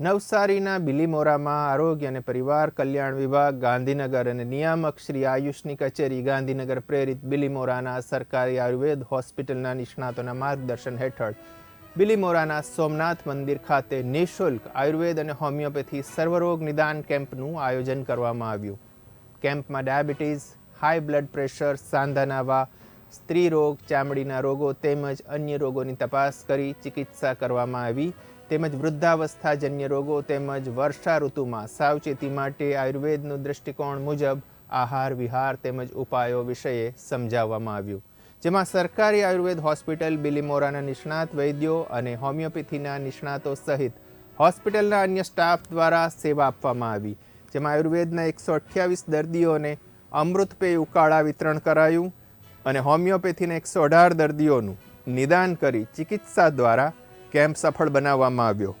નવસારીના બિલીમોરામાં આરોગ્ય અને પરિવાર કલ્યાણ વિભાગ, ગાંધીનગર અને નિયામક શ્રી આયુષની કચેરી, ગાંધીનગર પ્રેરિત બિલીમોરાના સરકારી આયુર્વેદ હોસ્પિટલના નિષ્ણાતોના માર્ગદર્શન હેઠળ. બિલીમોરાના સોમનાથ મંદિર ખાતે નિઃશુલ્ક આયુર્વેદ અને હોમિયોપેથી સર્વરોગ નિદાન કેમ્પનું આયોજન કરવામાં આવ્યું. કેમ્પમાં ડાયાબિટીસ, હાઈ બ્લડ પ્રેશર, સાંધાના સ્ત્રી રોગ, ચામડીના રોગો તેમજ અન્ય રોગોની તપાસ કરી ચિકિત્સા કરવામાં આવી. તેમજ વૃદ્ધાવસ્થાજન્ય રોગો તેમજ વર્ષા ઋતુમાં સાવચેતી માટે આયુર્વેદનું દૃષ્ટિકોણ મુજબ આહાર, વિહાર તેમજ ઉપાયો વિષયે સમજાવવામાં આવ્યું. જેમાં સરકારી આયુર્વેદ હોસ્પિટલ બિલીમોરાના નિષ્ણાત વૈદ્યો અને હોમિયોપેથીના નિષ્ણાતો સહિત હોસ્પિટલના અન્ય સ્ટાફ દ્વારા સેવા આપવામાં આવી. જેમાં આયુર્વેદના એકસો અઠ્યાવીસ દર્દીઓને અમૃતપેય ઉકાળા વિતરણ કરાયું. અને હોમિયોપેથીના એકસો અઢાર દર્દીઓનું નિદાન કરી ચિકિત્સા દ્વારા કેમ્પ સફળ બનાવવામાં આવ્યો.